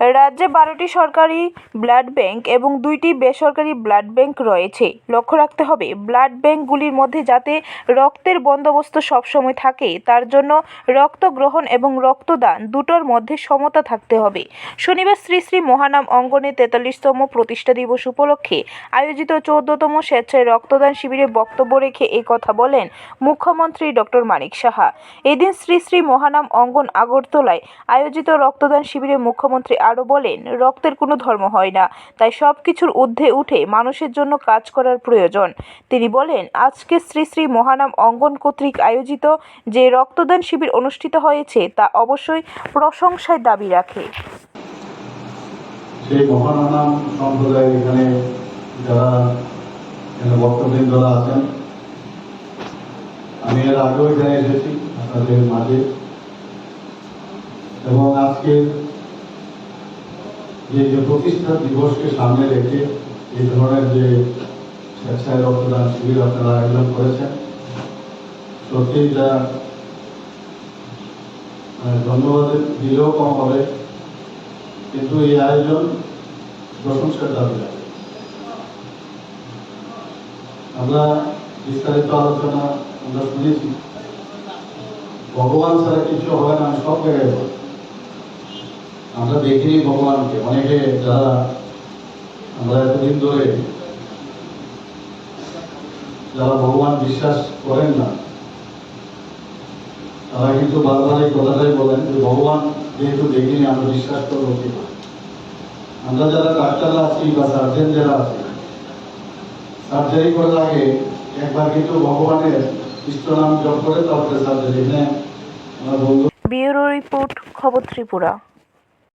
রাজ্যে বারোটি সরকারি ব্লাড ব্যাংক এবং দুইটি বেসরকারি ব্লাড ব্যাংক রয়েছে। লক্ষ্য রাখতে হবে, ব্লাড ব্যাংকগুলির মধ্যে যাতে রক্তের বন্দোবস্ত সবসময় থাকে, তার জন্য রক্ত গ্রহণ এবং রক্তদান দুটোর মধ্যে সমতা থাকতে হবে। শনিবার শ্রী শ্রী মহানাম অঙ্গনে তেতাল্লিশতম প্রতিষ্ঠা দিবস উপলক্ষে আয়োজিত চৌদ্দতম স্বেচ্ছায় রক্তদান শিবিরে বক্তব্য রেখে এই কথা বলেন মুখ্যমন্ত্রী ডক্টর মানিক সাহা। এদিন শ্রী শ্রী মহানাম অঙ্গন আগরতলায় আয়োজিত রক্তদান শিবিরে মুখ্যমন্ত্রী আরও বলেন, রক্তের কোনো ধর্ম হয় না। তাই সব কিছুর ঊর্ধ্বে উঠে মানুষের জন্য কাজ করার প্রয়োজন। তিনি বলেন, আজকে শ্রী শ্রী মহানাম অঙ্গন কর্তৃক আয়োজিত যে রক্তদান শিবির অনুষ্ঠিত হয়েছে, তা অবশ্যই প্রশংসায় দাবি রাখে। সেই মহানাম সম্প্রদায়ের এখানে যারা এখানে বক্তবৃন্দরা আছেন, আমি এর আগেও এখানে এসেছি, আপনাদের মাঝে। এবং আজকে যে প্রতিষ্ঠা দিবসকে সামনে রেখে এই ধরনের যে স্বেচ্ছায় রক্তদান শিবির আপনারা আয়োজন করেছেন, সত্যিই যা মানে ধন্যবাদ দিলেও কম হবে, কিন্তু এই আয়োজন প্রশংসার দাবি। আমরা বিস্তারিত আলোচনা, আমরা শুনেছি, ভগবান ছাড়া কিছু হয় না, আমি সব জায়গায় আমরা দেখিনি ভগবানকে, অনেকে যারা আমরা এতদিন ধরে যারা ভগবান বিশ্বাস করেন না, তারা কিন্তু বারবার এই কথাটাই বলেন যে ভগবান যেহেতু দেখিনি, আমরা বিশ্বাস করব কি আমরা যারা ডাক্তাররা আছি বা সার্জেন যারা আছি সার্জারি করার আগে একবার কিন্তু ভগবানের ইষ্ট নাম জপ করে তারপরে সার্জারি এখানে আমরা বলব ব্যুরো রিপোর্ট, খবর ত্রিপুরা।